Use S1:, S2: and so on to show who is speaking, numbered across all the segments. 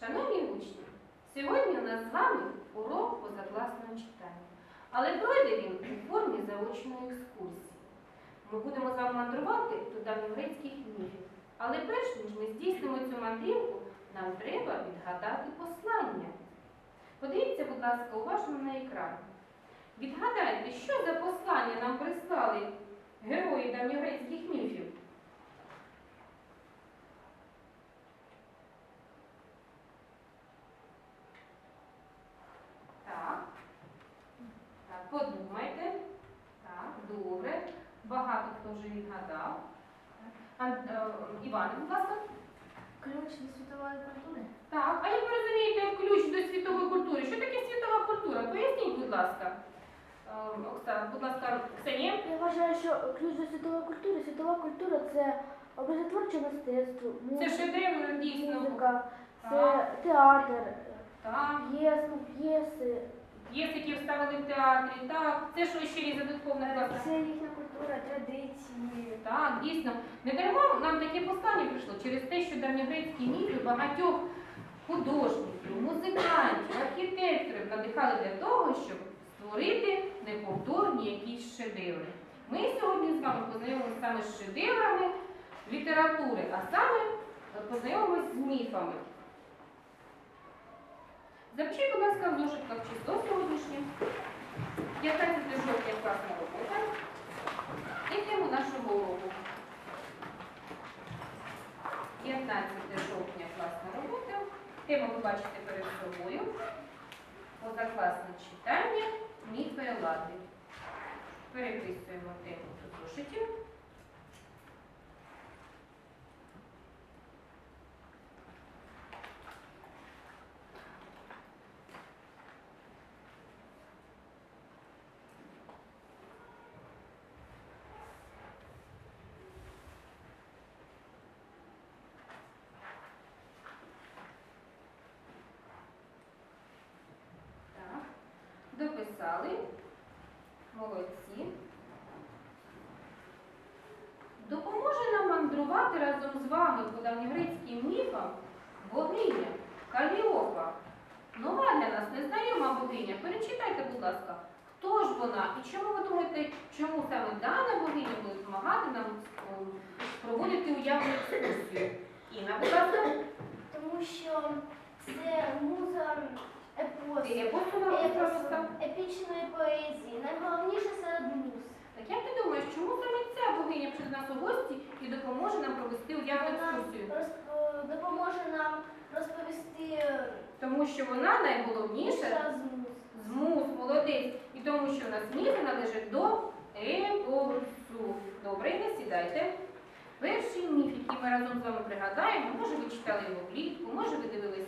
S1: Шановні учні, сьогодні у нас з вами урок позакласного читання, але пройде він у формі заочної екскурсії. Ми будемо з вами мандрувати до давньогрецьких міфів. Але перш ніж ми здійснимо цю мандрівку, нам треба відгадати послання. Подивіться, будь ласка, уважно на екран. Відгадайте, що за послання нам прислали герої давньогрецьких міфів? Так. Так, подумайте. Так, добре. Багато хто вже відгадав. Е, Іване, будь ласка.
S2: Ключ до світової культури?
S1: Так, а як ви розумієте ключ до світової культури? Що таке світова культура? Поясніть, будь ласка. Е, Оксана, будь ласка, Ксенія.
S2: Я вважаю, що ключ до світової культури, світова культура це образотворче мистецтво,
S1: Це
S2: музика,
S1: шедевр дійсно.
S2: музика, це театр,
S1: Так,
S2: п'єси, п'єси.
S1: Є які вставили в театрі, так. Це що ще різне додатково, будь ласка.
S2: Це їхня культура, традиції.
S1: Так, дійсно. Не дарма нам таке послання прийшло через те, що давньогрецькі міфи багатьох художників, музикантів, архітекторів надихали для того, щоб створити неповторні якісь шедеври. Ми сьогодні з вами познайомимося саме з шедеврами літератури, а саме е, познайомимося з міфами. Запишіть, будь ласка, в зошитках число сьогоднішнє. 15 жовтня класна робота. І тему нашого уроку. 15 жовтня класна робота. Тему ви бачите перед собою. Позакласне читання міфи Елади. Переписуємо тему до зошитів. Так. Дописали. Молодці. Допоможе нам мандрувати разом з вами по давньогрецьким міфам богиня Каліопа. Нова для нас незнайома богиня. Перечитайте, будь ласка, хто ж вона і чому ви думаєте, чому саме дана богиня буде допомагати нам проводити уявну екскурсію? Інна, будь ласка,
S3: Тому що це муза епос,
S1: ти як ти думаєш, чому саме ця богиня прийде нас у гості і допоможе нам провести уявну екскурсію?
S3: розп- допоможе нам розповісти
S1: Тому що вона найголовніша
S3: більше з
S1: мус, молодець, і тому що у нас міфи належать до епосу. Добре, не сідайте. Перший міф, який ми разом з вами пригадаємо, може ви читали його влітку, може ви дивилися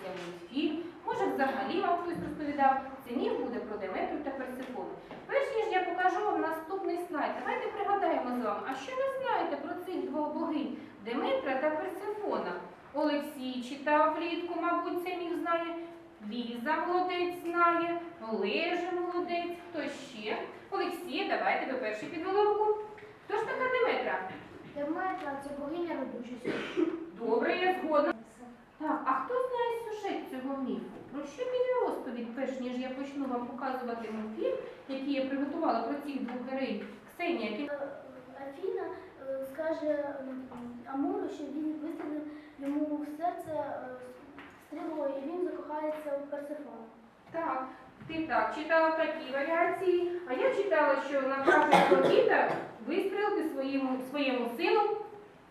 S1: взагалі вам хтось розповідав. Це міф буде про Деметру та Персифону. Перш ніж я покажу вам наступний слайд, давайте пригадаємо з вами, а що ви знаєте про цих двох богинь Деметра та Персифона? Олексій читав влітку, мабуть, цей міф знає. Ліза молодець знає, Олежа молодець, хто ще? Олексій, давайте ви перший підвели руку. Хто ж така Деметра?
S2: Деметра це богиня родючості.
S1: Добре, я згодна. Так, а хто знає сюжет цього міфу? Про що піде розповідь, перш ніж я почну вам показувати мультфільм, який я приготувала про цих двох героїв? Ксенія, які...
S3: Е, Афіна е, скаже Амуру, що він вистрілив йому в серце е, стрілою, і він закохається у Персифону.
S1: Так, ти так читала такі варіації, а я читала, що накаже Лоліта вистрілити своєму, своєму сину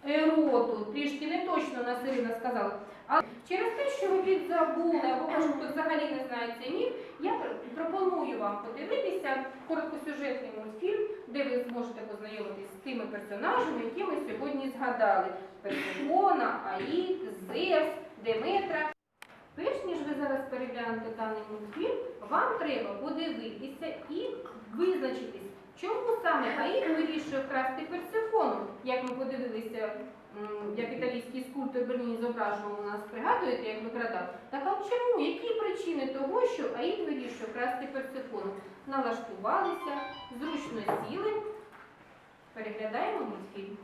S1: Ероту. Трішки точно на Сирина сказала. А через те, що ви підзабули, або може хто взагалі не знає цей міф, я пропоную вам подивитися короткосюжетний мультфільм, де ви зможете познайомитись з тими персонажами, які ми сьогодні згадали: Персифона, Аїд, Зевс, Деметра. Перш ніж ви зараз переглянете даний мультфільм, вам треба подивитися і визначитись, чому саме Аїд вирішує вкрасти Персифону, як ми подивилися, як італійський скульптор Берніні зображував у нас, пригадуєте, як викрадав? Так а чому? Які причини того, що Аїд вирішив красти Персифону? Налаштувалися, зручно сіли. Переглядаємо мультфільм.